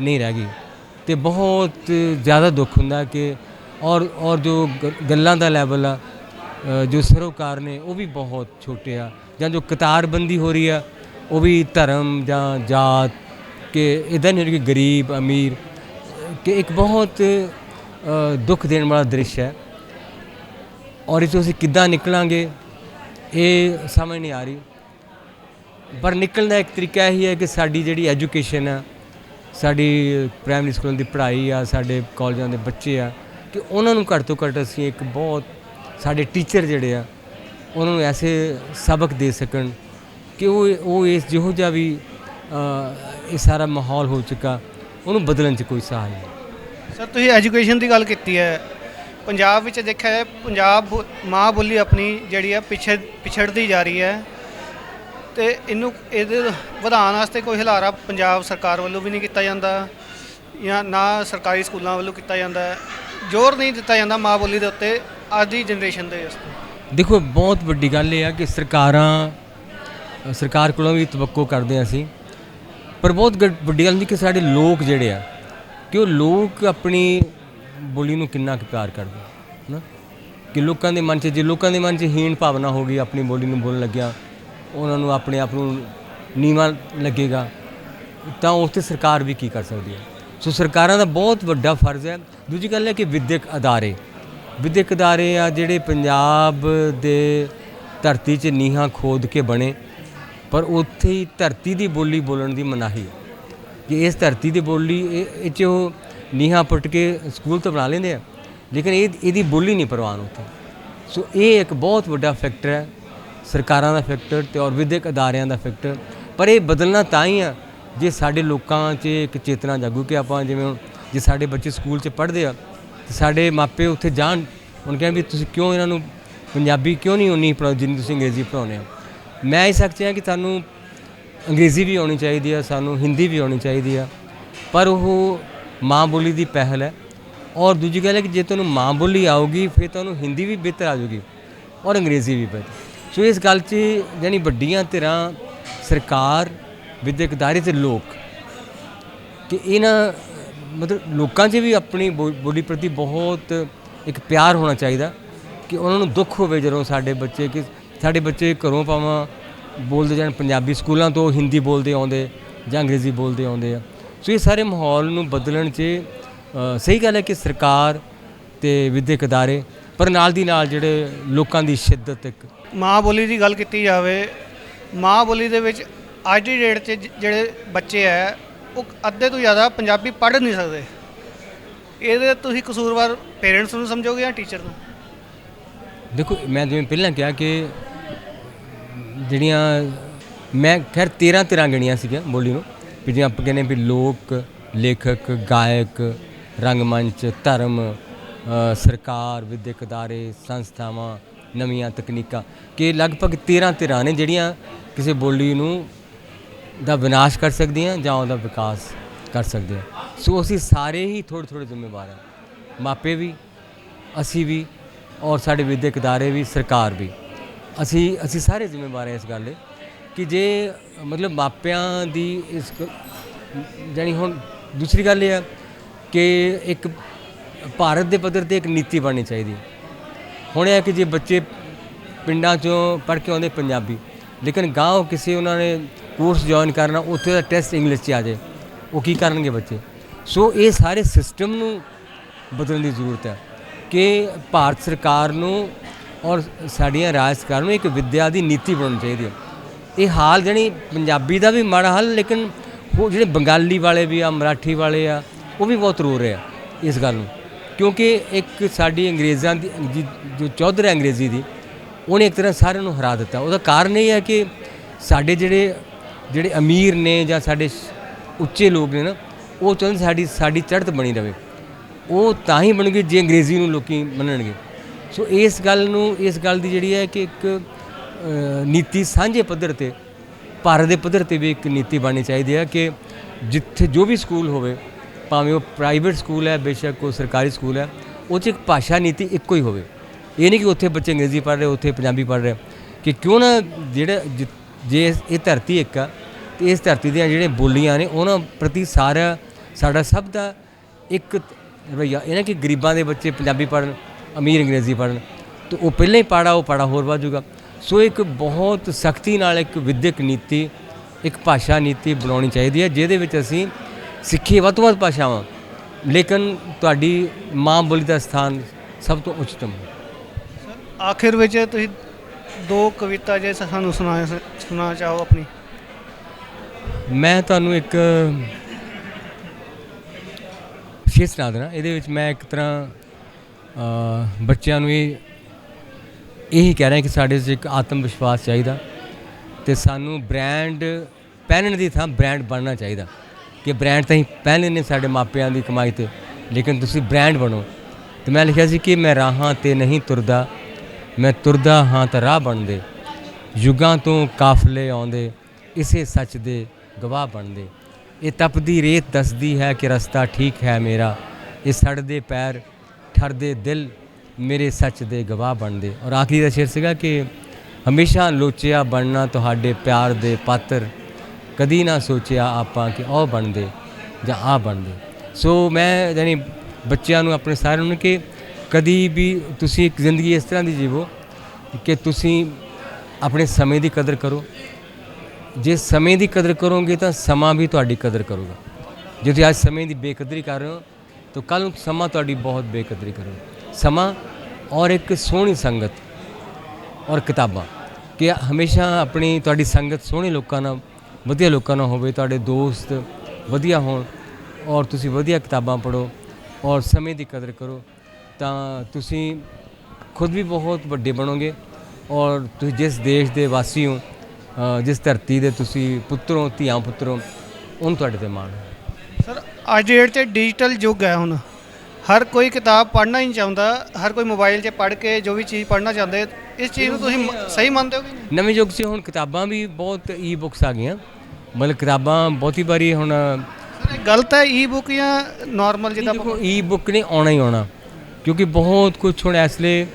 ਨਹੀਂ ਰਹਿ ਗਈ। ਤੇ ਬਹੁਤ ਜ਼ਿਆਦਾ ਦੁੱਖ ਹੁੰਦਾ ਕਿ ਔਰ ਔਰ ਜੋ ਗ- ਗੱਲਾਂ ਦਾ ਲੈਵਲ ਆ ਜੋ ਸਰੋਕਾਰ ਨੇ, ਉਹ ਵੀ ਬਹੁਤ ਛੋਟੇ ਆ। ਜਾਂ ਜੋ ਕਤਾਰਬੰਦੀ ਹੋ ਰਹੀ ਆ, ਉਹ ਵੀ ਧਰਮ ਜਾਂ ਜਾਤ ਕਿ ਇਦਾਂ ਨਹੀਂ ਹੋ ਰਹੀ ਕਿ ਗਰੀਬ, ਅਮੀਰ, ਕਿ ਇੱਕ ਬਹੁਤ ਦੁੱਖ ਦੇਣ ਵਾਲਾ ਦ੍ਰਿਸ਼ ਹੈ। ਔਰ ਇਸ ਤੋਂ ਅਸੀਂ ਕਿੱਦਾਂ ਨਿਕਲਾਂਗੇ, ਇਹ ਸਮਝ ਨਹੀਂ ਆ ਰਹੀ। ਪਰ ਨਿਕਲਣ ਦਾ ਇੱਕ ਤਰੀਕਾ ਇਹ ਹੈ ਕਿ ਸਾਡੀ ਜਿਹੜੀ ਐਜੂਕੇਸ਼ਨ ਆ, ਸਾਡੀ ਪ੍ਰਾਇਮਰੀ ਸਕੂਲਾਂ ਦੀ ਪੜ੍ਹਾਈ ਆ, ਸਾਡੇ ਕਾਲਜਾਂ ਦੇ ਬੱਚੇ ਆ, ਕਿ ਉਹਨਾਂ ਨੂੰ ਘੱਟ ਤੋਂ ਘੱਟ ਅਸੀਂ ਇੱਕ ਬਹੁਤ ਸਾਡੇ ਟੀਚਰ ਜਿਹੜੇ ਆ, ਉਹਨਾਂ ਨੂੰ ਐਸੇ ਸਬਕ ਦੇ ਸਕਣ ਕਿ ਉਹ ਉਹ ਇਸ ਜਿਹੋ ਜਿਹਾ ਵੀ ਇਹ ਸਾਰਾ ਮਾਹੌਲ ਹੋ ਚੁੱਕਾ, ਉਹਨੂੰ ਬਦਲਣ 'ਚ ਕੋਈ ਸਹਾਇ ਨਹੀਂ। ਸਰ, ਤੁਸੀਂ ਐਜੂਕੇਸ਼ਨ ਦੀ ਗੱਲ ਕੀਤੀ ਹੈ। ਪੰਜਾਬ ਵਿੱਚ ਦੇਖਿਆ ਜਾਏ, ਪੰਜਾਬ ਮਾਂ ਬੋਲੀ ਆਪਣੀ ਜਿਹੜੀ ਆ ਪਿਛੜ ਪਿਛੜਦੀ ਜਾ ਰਹੀ ਹੈ। ਤੇ ਇਹਨੂੰ, ਇਹਦੇ ਵਧਾਉਣ ਵਾਸਤੇ ਕੋਈ ਹਲਾਰਾ ਪੰਜਾਬ ਸਰਕਾਰ ਵੱਲੋਂ ਵੀ ਨਹੀਂ ਕੀਤਾ ਜਾਂਦਾ ਜਾਂ ਨਾ ਸਰਕਾਰੀ ਸਕੂਲਾਂ ਵੱਲੋਂ ਕੀਤਾ ਜਾਂਦਾ। ਜ਼ੋਰ ਨਹੀਂ ਦਿੱਤਾ ਜਾਂਦਾ ਮਾਂ ਬੋਲੀ ਦੇ ਉੱਤੇ। ਅੱਜ ਦੀ ਜਨਰੇਸ਼ਨ ਦੇ ਵਾਸਤੇ ਦੇਖੋ, ਬਹੁਤ ਵੱਡੀ ਗੱਲ ਇਹ ਆ ਕਿ ਸਰਕਾਰਾਂ, ਸਰਕਾਰ ਕੋਲੋਂ ਵੀ ਤਵੱਕੋ ਕਰਦੇ ਹਾਂ ਅਸੀਂ। ਪਰ ਬਹੁਤ ਗ- ਵੱਡੀ ਗੱਲ ਨਹੀਂ ਕਿ ਸਾਡੇ ਲੋਕ ਜਿਹੜੇ ਆ, ਕਿ ਉਹ ਲੋਕ ਆਪਣੀ ਬੋਲੀ ਨੂੰ ਕਿੰਨਾ ਕੁ ਪਿਆਰ ਕਰਦੇ ਆ। ਨਾ ਕਿ ਲੋਕਾਂ ਦੇ ਮਨ 'ਚ, ਜੇ ਲੋਕਾਂ ਦੇ ਮਨ 'ਚ ਹੀਣ ਭਾਵਨਾ ਹੋ ਗਈ, ਆਪਣੀ ਬੋਲੀ ਨੂੰ ਬੋਲਣ ਲੱਗਿਆ, ਉਹਨਾਂ ਨੂੰ ਆਪਣੇ ਆਪ ਨੂੰ ਨੀਵਾਂ ਲੱਗੇਗਾ, ਤਾਂ ਉਸ ਤੇ ਸਰਕਾਰ ਵੀ ਕੀ ਕਰ ਸਕਦੀ ਹੈ ਸੋ ਸਰਕਾਰਾਂ ਦਾ ਬਹੁਤ ਵੱਡਾ ਫਰਜ਼ ਹੈ। ਦੂਜੀ ਗੱਲ ਹੈ ਕਿ ਵਿਦਿਅਕ ਅਦਾਰੇ ਵਿਦਿਅਕ ਅਦਾਰੇ ਆ ਜਿਹੜੇ ਪੰਜਾਬ ਦੇ ਧਰਤੀ 'ਚ ਨੀਹਾਂ ਖੋਦ ਕੇ ਬਣੇ, ਪਰ ਉੱਥੇ ਹੀ ਧਰਤੀ ਦੀ ਬੋਲੀ ਬੋਲਣ ਦੀ ਮਨਾਹੀ ਹੈ ਕਿ ਇਸ ਧਰਤੀ ਦੀ ਬੋਲੀ, ਇਹ ਇਹ 'ਚ ਉਹ ਨੀਹਾਂ ਪੁੱਟ ਕੇ ਸਕੂਲ ਤਾਂ ਬਣਾ ਲੈਂਦੇ ਆ, ਲੇਕਿਨ ਇਹ, ਇਹਦੀ ਬੋਲੀ ਨਹੀਂ ਪ੍ਰਵਾਨ ਉੱਥੇ। ਸੋ ਇਹ ਇੱਕ ਬਹੁਤ ਵੱਡਾ ਫੈਕਟਰ ਹੈ, ਸਰਕਾਰਾਂ ਦਾ ਫੈਕਟਰ ਤੇ ਔਰ ਵਿਦਿਅਕ ਅਦਾਰਿਆਂ ਦਾ ਫੈਕਟਰ। ਪਰ ਇਹ ਬਦਲਣਾ ਤਾਂ ਹੀ ਆ, ਜੇ ਸਾਡੇ ਲੋਕਾਂ 'ਚ ਇੱਕ ਚੇਤਨਾ ਜਾਗੂ ਕਿ ਆਪਾਂ ਜਿਵੇਂ ਹੁਣ, ਜੇ ਸਾਡੇ ਬੱਚੇ ਸਕੂਲ 'ਚ ਪੜ੍ਹਦੇ ਆ ਸਾਡੇ ਮਾਪੇ ਉੱਥੇ ਜਾਣ, ਹੁਣ ਕਹਿੰਦੇ ਵੀ ਤੁਸੀਂ ਕਿਉਂ ਇਹਨਾਂ ਨੂੰ ਪੰਜਾਬੀ ਕਿਉਂ ਨਹੀਂ ਉਨੀ ਪੜਾਓ ਜਿੰਨੀ ਤੁਸੀਂ ਅੰਗਰੇਜ਼ੀ ਪੜਾਉਂਦੇ ਹੋ? ਮੈਂ ਇਹ ਸੱਚ ਕਿ ਤੁਹਾਨੂੰ ਅੰਗਰੇਜ਼ੀ ਵੀ ਆਉਣੀ ਚਾਹੀਦੀ ਆ, ਸਾਨੂੰ ਹਿੰਦੀ ਵੀ ਆਉਣੀ ਚਾਹੀਦੀ ਆ। ਪਰ ਉਹ ਮਾਂ ਬੋਲੀ ਦੀ ਪਹਿਲ ਹੈ। ਔਰ ਦੂਜੀ ਗੱਲ ਹੈ ਕਿ ਜੇ ਤੁਹਾਨੂੰ ਮਾਂ ਬੋਲੀ ਆਊਗੀ, ਫਿਰ ਤੁਹਾਨੂੰ ਹਿੰਦੀ ਵੀ ਬਿਹਤਰ ਆ ਜਾਊਗੀ ਔਰ ਅੰਗਰੇਜ਼ੀ ਵੀ ਬਿਹਤਰ। ਸੋ ਇਸ ਗੱਲ 'ਚ ਯਾਨੀ ਵੱਡੀਆਂ ਧਿਰਾਂ, ਸਰਕਾਰ, ਵਿਦਿਅਕ ਅਦਾਰੇ ਤੇ ਲੋਕ, ਕਿ ਇਹਨਾਂ ਮਤਲਬ ਲੋਕਾਂ 'ਚ ਵੀ ਆਪਣੀ ਬੋ- ਬੋਲੀ ਪ੍ਰਤੀ ਬਹੁਤ ਇੱਕ ਪਿਆਰ ਹੋਣਾ ਚਾਹੀਦਾ ਕਿ ਉਹਨਾਂ ਨੂੰ ਦੁੱਖ ਹੋਵੇ ਜਦੋਂ ਸਾਡੇ ਬੱਚੇ ਕਿ ਸਾਡੇ ਬੱਚੇ ਘਰੋਂ ਭਾਵਾਂ ਬੋਲਦੇ ਜਾਣ ਪੰਜਾਬੀ ਸਕੂਲਾਂ ਤੋਂ ਹਿੰਦੀ ਬੋਲਦੇ ਆਉਂਦੇ ਜਾਂ ਅੰਗਰੇਜ਼ੀ ਬੋਲਦੇ ਆਉਂਦੇ ਆ। ਸੋ ਇਹ ਸਾਰੇ ਮਾਹੌਲ ਨੂੰ ਬਦਲਣ 'ਚ ਅ, ਸਹੀ ਗੱਲ ਹੈ ਕਿ ਸਰਕਾਰ ਤੇ ਵਿਦਿਅਕ ਅਦਾਰੇ ਪਰ ਨਾਲ ਦੀ ਨਾਲ ਜਿਹੜੇ ਲੋਕਾਂ ਦੀ ਸ਼ਿੱਦਤ ਇੱਕ ਮਾਂ ਬੋਲੀ ਦੀ ਗੱਲ ਕੀਤੀ ਜਾਵੇ ਮਾਂ ਬੋਲੀ ਦੇ ਵਿੱਚ ਅੱਜ ਦੀ ਡੇਟ 'ਚ ਜ- ਜਿਹੜੇ ਬੱਚੇ ਹੈ ਉਹ ਅੱਧੇ ਤੋਂ ਜ਼ਿਆਦਾ ਪੰਜਾਬੀ ਪੜ੍ਹ ਨਹੀਂ ਸਕਦੇ। ਇਹਦੇ ਤੁਸੀਂ ਕਸੂਰਵਾਰ ਪੇਰੈਂਟਸ ਨੂੰ ਸਮਝੋਗੇ ਜਾਂ ਟੀਚਰ ਨੂੰ? ਦੇਖੋ, ਮੈਂ ਜਿਵੇਂ ਪਹਿਲਾਂ ਕਿਹਾ ਕਿ ਜਿਹੜੀਆਂ ਮੈਂ ਖੈਰ 13 13 ਗਣੀਆਂ ਸੀਗੀਆਂ ਬੋਲੀ ਨੂੰ, ਵੀ ਜਿਵੇਂ ਆਪਾਂ ਕਹਿੰਦੇ ਵੀ ਲੋਕ, ਲੇਖਕ, ਗਾਇਕ, ਰੰਗਮੰਚ, ਧਰਮ ਸਰਕਾਰ, ਵਿਦਿਅਕ ਅਦਾਰੇ, ਸੰਸਥਾਵਾਂ, ਨਵੀਆਂ ਤਕਨੀਕਾਂ, ਕਿ ਲਗਭਗ 13 13 ਨੇ ਜਿਹੜੀਆਂ ਕਿਸੇ ਬੋਲੀ ਨੂੰ ਦਾ ਵਿਨਾਸ਼ ਕਰ ਸਕਦੇ ਹਾਂ ਜਾਂ ਉਹਦਾ ਵਿਕਾਸ ਕਰ ਸਕਦੇ ਹਾਂ ਸੋ ਅਸੀਂ ਸਾਰੇ ਹੀ ਥੋੜ੍ਹੇ ਥੋੜ੍ਹੇ ਜ਼ਿੰਮੇਵਾਰ ਹਾਂ। ਮਾਪੇ ਵੀ, ਅਸੀਂ ਵੀ ਔਰ ਸਾਡੇ ਵਿਦਿਅਕ ਅਦਾਰੇ ਵੀ, ਸਰਕਾਰ ਵੀ। ਅਸੀਂ ਅਸੀਂ ਸਾਰੇ ਜ਼ਿੰਮੇਵਾਰ ਹਾਂ ਇਸ ਗੱਲ ਦੇ ਕਿ ਜੇ ਮਤਲਬ ਮਾਪਿਆਂ ਦੀ ਇਸ ਕ- ਜਾਣੀ ਹੁਣ ਦੂਸਰੀ ਗੱਲ ਇਹ ਆ ਕਿ ਇੱਕ ਭਾਰਤ ਦੇ ਪੱਧਰ ਤੇ ਇੱਕ ਨੀਤੀ ਬਣਨੀ ਚਾਹੀਦੀ। ਹੁਣ ਇਹ ਕਿ ਜੇ ਬੱਚੇ ਪਿੰਡਾਂ ਚੋਂ ਪੜ੍ਹ ਕੇ ਆਉਂਦੇ ਪੰਜਾਬੀ, ਲੇਕਿਨ ਗਾਂਵ ਕਿਸੇ ਉਹਨਾਂ ਨੇ ਕੋਰਸ ਜੁਆਇਨ ਕਰਨਾ, ਉੱਥੇ ਦਾ ਟੈਸਟ ਇੰਗਲਿਸ਼ 'ਚ ਆ ਜਾਏ। ਉਹ ਕੀ ਕਰਨਗੇ ਬੱਚੇ? ਸੋ ਇਹ ਸਾਰੇ ਸਿਸਟਮ ਨੂੰ ਬਦਲਣ ਦੀ ਜ਼ਰੂਰਤ ਹੈ ਕਿ ਭਾਰਤ ਸਰਕਾਰ ਨੂੰ ਔਰ ਸਾਡੀਆਂ ਰਾਜ ਸਰਕਾਰ ਨੂੰ ਇੱਕ ਵਿੱਦਿਆ ਦੀ ਨੀਤੀ ਬਣਾਉਣੀ ਚਾਹੀਦੀ ਹੈ। ਇਹ ਹਾਲ ਜਣੀ ਪੰਜਾਬੀ ਦਾ ਵੀ ਮਾੜਾ ਹਾਲ, ਲੇਕਿਨ ਉਹ ਜਿਹੜੇ ਬੰਗਾਲੀ ਵਾਲੇ ਵੀ ਆ, ਮਰਾਠੀ ਵਾਲੇ ਆ, ਉਹ ਵੀ ਬਹੁਤ ਰੋ ਰਹੇ ਆ ਇਸ ਗੱਲ ਨੂੰ। ਕਿਉਂਕਿ ਇੱਕ ਸਾਡੀ ਅੰਗਰੇਜ਼ਾਂ ਦੀ ਜੋ ਚੌਧਰ ਹੈ ਅੰਗਰੇਜ਼ੀ ਦੀ, ਉਹਨੇ ਇੱਕ ਤਰ੍ਹਾਂ ਸਾਰਿਆਂ ਨੂੰ ਹਰਾ ਦਿੱਤਾ। ਉਹਦਾ ਕਾਰਨ ਇਹ ਹੈ ਕਿ ਸਾਡੇ ਜਿਹੜੇ ਜਿਹੜੇ ਅਮੀਰ ਨੇ ਜਾਂ ਸਾਡੇ ਉੱਚੇ ਲੋਕ ਨੇ ਨਾ, ਉਹ ਚਾਹੁੰਦੇ ਸਾਡੀ ਸਾਡੀ ਚੜ੍ਹਤ ਬਣੀ ਰਹੇ ਉਹ ਤਾਂ ਹੀ ਬਣੂਗੀ ਜੇ ਅੰਗਰੇਜ਼ੀ ਨੂੰ ਲੋਕੀ ਮੰਨਣਗੇ। ਸੋ ਇਸ ਗੱਲ ਨੂੰ, ਇਸ ਗੱਲ ਦੀ ਜਿਹੜੀ ਹੈ ਕਿ ਇੱਕ ਨੀਤੀ ਸਾਂਝੇ ਪੱਧਰ ਤੇ, ਭਾਰਤ ਦੇ ਪੱਧਰ ਤੇ ਵੀ ਇੱਕ ਨੀਤੀ ਬਣਨੀ ਚਾਹੀਦੀ ਹੈ ਕਿ ਜਿੱਥੇ ਜੋ ਵੀ ਸਕੂਲ ਹੋਵੇ, ਭਾਵੇਂ ਉਹ ਪ੍ਰਾਈਵੇਟ ਸਕੂਲ ਹੈ, ਬੇਸ਼ੱਕ ਉਹ ਸਰਕਾਰੀ ਸਕੂਲ ਹੈ, ਉਹ 'ਚ ਇੱਕ ਭਾਸ਼ਾ ਨੀਤੀ ਇੱਕੋ ਹੀ ਹੋਵੇ। ਇਹ ਨਹੀਂ ਕਿ ਉੱਥੇ ਬੱਚੇ ਅੰਗਰੇਜ਼ੀ ਪੜ੍ਹ ਰਹੇ, ਉੱਥੇ ਪੰਜਾਬੀ ਪੜ੍ਹ ਰਹੇ। ਕਿ ਕਿਉਂ ਨਾ ਜਿਹੜਾ ਜੇ ਇਹ ਧਰਤੀ ਇੱਕ ਆ, ਤੇ ਇਸ ਧਰਤੀ ਦੀਆਂ ਜਿਹੜੀਆਂ ਬੋਲੀਆਂ ਨੇ, ਉਹਨਾਂ ਪ੍ਰਤੀ ਸਾਰਾ ਸਾਡਾ ਸਭ ਦਾ ਇੱਕ ਰਵੱਈਆ ਇਹ ਨਾ ਕਿ ਗਰੀਬਾਂ ਦੇ ਬੱਚੇ ਪੰਜਾਬੀ ਪੜ੍ਹਨ, ਅਮੀਰ ਅੰਗਰੇਜ਼ੀ ਪੜ੍ਹਨ, ਤੇ ਉਹ ਪਹਿਲਾਂ ਹੀ ਪਾੜਾ, ਉਹ ਪਾੜਾ ਹੋਰ ਵਾਜੂਗਾ ਸੋ ਇੱਕ ਬਹੁਤ ਸਖਤੀ ਨਾਲ ਇੱਕ ਵਿਦਿਅਕ ਨੀਤੀ, ਇੱਕ ਭਾਸ਼ਾ ਨੀਤੀ ਬਣਾਉਣੀ ਚਾਹੀਦੀ ਹੈ, ਜਿਹਦੇ ਵਿੱਚ ਅਸੀਂ ਸਿੱਖੀ ਵੱਧ ਤੋਂ ਵੱਧ ਭਾਸ਼ਾਵਾਂ। ਲੇਕਿਨ ਤੁਹਾਡੀ ਮਾਂ ਬੋਲੀ ਦਾ ਸਥਾਨ ਸਭ ਤੋਂ ਉੱਚਤਮ ਆਖਿਰ ਵਿੱਚ ਤੁਸੀਂ ਦੋ ਕਵਿਤਾ ਜੇ ਸਾਨੂੰ ਸੁਣਾ ਸੁਣਾ ਚਾਹੋ ਆਪਣੀ। ਮੈਂ ਤੁਹਾਨੂੰ ਇੱਕ ਸ਼ੇਰ ਸੁਣਾ ਦੇਣਾ ਇਹਦੇ ਵਿੱਚ ਮੈਂ ਇੱਕ ਤਰ੍ਹਾਂ ਬੱਚਿਆਂ ਨੂੰ ਇਹ, ਇਹੀ ਕਹਿ ਰਿਹਾ ਕਿ ਸਾਡੇ 'ਚ ਇੱਕ ਆਤਮ ਵਿਸ਼ਵਾਸ ਚਾਹੀਦਾ ਤੇ ਸਾਨੂੰ ਬ੍ਰਾਂਡ ਪਹਿਨਣ ਦੀ ਥਾਂ ਬ੍ਰਾਂਡ ਬਣਨਾ ਚਾਹੀਦਾ ਕਿ ਬ੍ਰਾਂਡ ਤਾਂ ਹੀ ਪਹਿਨੇ ਨੇ ਸਾਡੇ ਮਾਪਿਆਂ ਦੀ ਕਮਾਈ ਤੇ, ਲੇਕਿਨ ਤੁਸੀਂ ਬ੍ਰਾਂਡ ਬਣੋ। ਤੇ ਮੈਂ ਲਿਖਿਆ ਸੀ ਕਿ ਮੈਂ ਰਾਹਾਂ ਤੇ ਨਹੀਂ ਤੁਰਦਾ। ਮੈਂ ਤੁਰਦਾ ਹਾਂ ਤਾਂ ਰਾਹ ਬਣਦੇ। ਯੁੱਗਾਂ ਤੋਂ ਕਾਫਲੇ ਆਉਂਦੇ, ਇਸੇ ਸੱਚ ਦੇ ਗਵਾਹ ਬਣਦੇ। ਇਹ ਤਪਦੀ ਰੇਤ ਦੱਸਦੀ ਹੈ ਕਿ ਰਸਤਾ ਠੀਕ ਹੈ ਮੇਰਾ। ਇਹ ਸੜਦੇ ਪੈਰ, ਠਰਦੇ ਦਿਲ ਮੇਰੇ ਸੱਚ ਦੇ ਗਵਾਹ ਬਣਦੇ। ਔਰ ਆਖਰੀ ਦਾ ਸ਼ੇਰ ਸੀਗਾ ਕਿ ਹਮੇਸ਼ਾ ਲੋਚਿਆ ਬਣਨਾ ਤੁਹਾਡੇ ਪਿਆਰ ਦੇ ਪਾਤਰ। ਕਦੀ ਨਾ ਸੋਚਿਆ ਆਪਾਂ ਕਿ ਉਹ ਬਣਦੇ ਜਾਂ ਆ ਬਣਦੇ। ਸੋ ਮੈਂ ਜਾਨੀ ਬੱਚਿਆਂ ਨੂੰ, ਆਪਣੇ ਸਾਰਿਆਂ ਨੂੰ ਕਿ ਕਦੀ ਵੀ ਤੁਸੀਂ ਇੱਕ ਜ਼ਿੰਦਗੀ ਇਸ ਤਰ੍ਹਾਂ ਦੀ ਜੀਵੋ ਕਿ ਤੁਸੀਂ ਆਪਣੇ ਸਮੇਂ ਦੀ ਕਦਰ ਕਰੋ। ਜੇ ਸਮੇਂ ਦੀ ਕਦਰ ਕਰੋਗੇ ਤਾਂ ਸਮਾਂ ਵੀ ਤੁਹਾਡੀ ਕਦਰ ਕਰੂਗਾ। ਜੇ ਤੁਸੀਂ ਅੱਜ ਸਮੇਂ ਦੀ ਬੇਕਦਰੀ ਕਰ ਰਹੇ ਹੋ, ਤਾਂ ਕੱਲ ਨੂੰ ਸਮਾਂ ਤੁਹਾਡੀ ਬਹੁਤ ਬੇਕਦਰੀ ਕਰੇਗਾ। ਸਮਾਂ ਔਰ ਇੱਕ ਸੋਹਣੀ ਸੰਗਤ ਔਰ ਕਿਤਾਬਾਂ ਕਿ ਹਮੇਸ਼ਾ ਆਪਣੀ ਤੁਹਾਡੀ ਸੰਗਤ ਸੋਹਣੇ ਲੋਕਾਂ ਨਾਲ, ਵਧੀਆ ਲੋਕਾਂ ਨਾਲ ਹੋਵੇ, ਤੁਹਾਡੇ ਦੋਸਤ ਵਧੀਆ ਹੋਣ ਔਰ ਤੁਸੀਂ ਵਧੀਆ ਕਿਤਾਬਾਂ ਪੜ੍ਹੋ ਔਰ ਸਮੇਂ ਦੀ ਕਦਰ ਕਰੋ। ਤਾਂ ਤੁਸੀਂ ਖੁਦ ਵੀ ਬਹੁਤ ਵੱਡੇ ਬਣੋਗੇ ਔਰ ਤੁਸੀਂ ਜਿਸ ਦੇਸ਼ ਦੇ ਵਾਸੀ ਹੋ ਜਿਸ ਧਰਤੀ ਦੇ ਤੁਸੀਂ ਪੁੱਤਰੋਂ ਧੀਆਂ ਪੁੱਤਰੋਂ ਉਹਨੂੰ ਤੁਹਾਡੇ ਤੇ ਮਾਣ ਸਰ ਅੱਜ ਦੀ ਡੇਟ 'ਚ ਡਿਜੀਟਲ ਯੁੱਗ ਹੈ ਹੁਣ। ਹਰ ਕੋਈ ਕਿਤਾਬ ਪੜ੍ਹਨਾ ਹੀ ਨਹੀਂ ਚਾਹੁੰਦਾ ਹਰ ਕੋਈ ਮੋਬਾਈਲ 'ਚ ਪੜ੍ਹ ਕੇ ਜੋ ਵੀ ਚੀਜ਼ ਪੜ੍ਹਨਾ ਚਾਹੁੰਦੇ ਇਸ ਚੀਜ਼ ਨੂੰ ਤੁਸੀਂ ਸਹੀ ਮੰਨਦੇ ਹੋ ਕਿ ਨਹੀਂ? ਨਵੇਂ ਯੁੱਗ 'ਚ ਹੁਣ ਕਿਤਾਬਾਂ ਵੀ ਬਹੁਤ ਈ ਬੁੱਕਸ ਆ ਗਈਆਂ ਮਤਲਬ ਕਿਤਾਬਾਂ ਬਹੁਤੀ ਵਾਰੀ ਹੁਣ ਸਰ ਇਹ ਗਲਤ ਹੈ ਈ ਬੁੱਕ ਜਾਂ ਨਾਰਮਲ ਜਿੱਦਾਂ ਈ ਬੁੱਕ ਨੇ ਆਉਣਾ ਹੀ ਆਉਣਾ। ਕਿਉਂਕਿ ਬਹੁਤ ਕੁਝ ਹੁਣ ਇਸ ਲਈ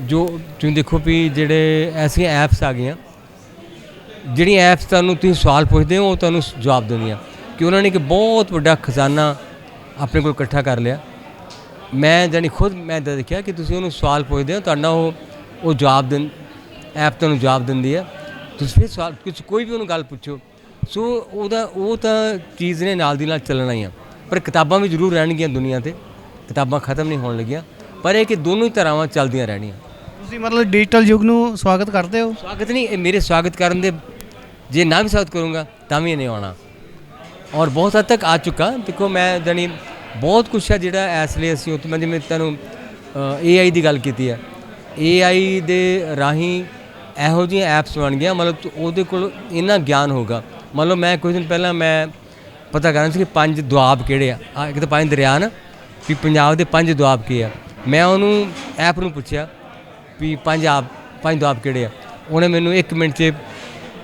ਜੋ ਤੁਸੀਂ ਦੇਖੋ ਵੀ ਜਿਹੜੇ ਐਸੀਆਂ ਐਪਸ ਆ ਗਈਆਂ, ਜਿਹੜੀਆਂ ਐਪਸ ਤੁਹਾਨੂੰ ਤੁਸੀਂ ਸਵਾਲ ਪੁੱਛਦੇ ਹੋ, ਉਹ ਤੁਹਾਨੂੰ ਜਵਾਬ ਦਿੰਦੀਆਂ। ਕਿ ਉਹਨਾਂ ਨੇ ਇੱਕ ਬਹੁਤ ਵੱਡਾ ਖਜ਼ਾਨਾ ਆਪਣੇ ਕੋਲ ਇਕੱਠਾ ਕਰ ਲਿਆ। ਮੈਂ ਜਾਨੀ ਖੁਦ, ਮੈਂ ਤਾਂ ਦੇਖਿਆ ਕਿ ਤੁਸੀਂ ਉਹਨੂੰ ਸਵਾਲ ਪੁੱਛਦੇ ਹੋ, ਤੁਹਾਡਾ ਉਹ ਉਹ ਜਵਾਬ ਦਿੰ ਐਪ ਤੁਹਾਨੂੰ ਜਵਾਬ ਦਿੰਦੀ ਹੈ। ਤੁਸੀਂ ਫਿਰ ਸਵਾਲ ਕੁਝ ਕੋਈ ਵੀ ਉਹਨੂੰ ਗੱਲ ਪੁੱਛੋ। ਸੋ ਉਹਦਾ, ਉਹ ਤਾਂ ਚੀਜ਼ ਨੇ ਨਾਲ ਦੀ ਨਾਲ ਚੱਲਣਾ ਹੀ ਆ ਪਰ ਕਿਤਾਬਾਂ ਵੀ ਜ਼ਰੂਰ ਰਹਿਣਗੀਆਂ ਦੁਨੀਆ ਤੇ। ਕਿਤਾਬਾਂ ਖਤਮ ਨਹੀਂ ਹੋਣ ਲੱਗੀਆਂ। ਪਰ ਇਹ ਕਿ ਦੋਨੋਂ ਹੀ ਤਰ੍ਹਾਂ ਚੱਲਦੀਆਂ ਰਹਿਣੀਆਂ। ਤੁਸੀਂ ਮਤਲਬ ਡਿਜੀਟਲ ਯੁੱਗ ਨੂੰ ਸਵਾਗਤ ਕਰਦੇ ਹੋ? ਸਵਾਗਤ ਨਹੀਂ ਇਹ ਮੇਰੇ ਸਵਾਗਤ ਕਰਨ ਦੇ ਜੇ ਨਾ ਵੀ ਸਵਾਗਤ ਕਰੂੰਗਾ ਤਾਂ ਵੀ ਇਹ ਨਹੀਂ ਆਉਣਾ। ਔਰ ਬਹੁਤ ਹੱਦ ਤੱਕ ਆ ਚੁੱਕਾ। ਦੇਖੋ ਮੈਂ ਜਾਣੀ ਬਹੁਤ ਕੁਛ ਹੈ ਜਿਹੜਾ ਇਸ ਲਈ ਅਸੀਂ ਉੱਥੇ ਮੈਂ ਜਿਵੇਂ ਤੁਹਾਨੂੰ AI ਦੀ ਗੱਲ ਕੀਤੀ ਹੈ। AI ਦੇ ਰਾਹੀਂ ਇਹੋ ਜਿਹੀਆਂ ਐਪਸ ਬਣ ਗਈਆਂ। ਮਤਲਬ ਉਹਦੇ ਕੋਲ ਇੰਨਾ ਗਿਆਨ ਹੋਗਾ ਮੰਨ ਲਓ ਮੈਂ ਕੁਝ ਦਿਨ ਪਹਿਲਾਂ ਮੈਂ ਪਤਾ ਕਰਨਾ ਸੀ ਕਿ ਪੰਜ ਦੁਆਬ ਕਿਹੜੇ ਆ ਇੱਕ ਤਾਂ ਪੰਜ ਦਰਿਆ ਨਾ ਵੀ ਪੰਜਾਬ ਦੇ ਪੰਜ ਦੁਆਬ ਕੀ ਆ। ਮੈਂ ਉਹਨੂੰ ਐਪ ਨੂੰ ਪੁੱਛਿਆ ਵੀ ਪੰਜ ਆਪ, ਪੰਜ ਦੁਆਬ ਕਿਹੜੇ ਆ? ਉਹਨੇ ਮੈਨੂੰ 1 ਮਿੰਟ 'ਚ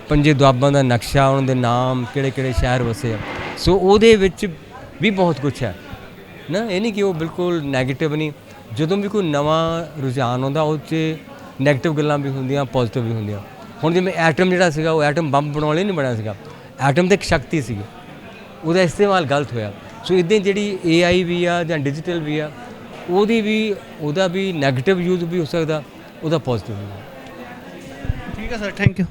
ਪੰਜੇ ਦੁਆਬਾਂ ਦਾ ਨਕਸ਼ਾ ਉਹਨਾਂ ਦੇ ਨਾਮ, ਕਿਹੜੇ ਕਿਹੜੇ ਸ਼ਹਿਰ ਵਸੇ ਆ। ਸੋ ਉਹਦੇ ਵਿੱਚ ਵੀ ਬਹੁਤ ਕੁਝ ਹੈ। ਨਾ, ਇਹ ਨਹੀਂ ਕਿ ਉਹ ਬਿਲਕੁਲ 네ਗੇਟਿਵ ਨਹੀਂ। ਜਦੋਂ ਵੀ ਕੋਈ ਨਵਾਂ ਰੁਝਾਨ ਆਉਂਦਾ, ਉਹ 'ਚ 네ਗੇਟਿਵ ਗੱਲਾਂ ਵੀ ਹੁੰਦੀਆਂ ਪੋਜ਼ਿਟਿਵ ਵੀ ਹੁੰਦੀਆਂ। ਹੁਣ ਜਿਵੇਂ ਐਟਮ ਜਿਹੜਾ ਸੀਗਾ, ਉਹ ਐਟਮ ਬੰਬ ਬਣਾਉਣ ਲਈ ਨਹੀਂ ਬਣਿਆ ਸੀਗਾ। ਐਟਮ 'ਤੇ ਇੱਕ ਸ਼ਕਤੀ ਸੀਗੀ। ਉਹਦਾ ਇਸਤੇਮਾਲ ਗਲਤ ਹੋਇਆ। ਸੋ ਇਦਾਂ ਜਿਹੜੀ AI ਵੀ ਆ ਜਾਂ ਡਿਜੀਟਲ ਵੀ ਆ ਉਹਦੀ ਵੀ, ਉਹਦਾ ਵੀ 네ਗੇਟਿਵ ਯੂਜ਼ ਵੀ ਹੋ ਸਕਦਾ, ਉਹਦਾ ਪੋਜ਼ਿਟਿਵ ਵੀ ਠੀਕ ਹੈ ਸਰ ਥੈਂਕ ਯੂ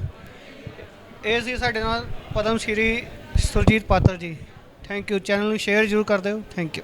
ਇਹ ਸੀ ਸਾਡੇ ਨਾਲ Padma Shri Surjit Patar ji. Thank you channel ਨੂੰ ਸ਼ੇਅਰ ਜ਼ਰੂਰ ਕਰ ਦਿਓ। Thank you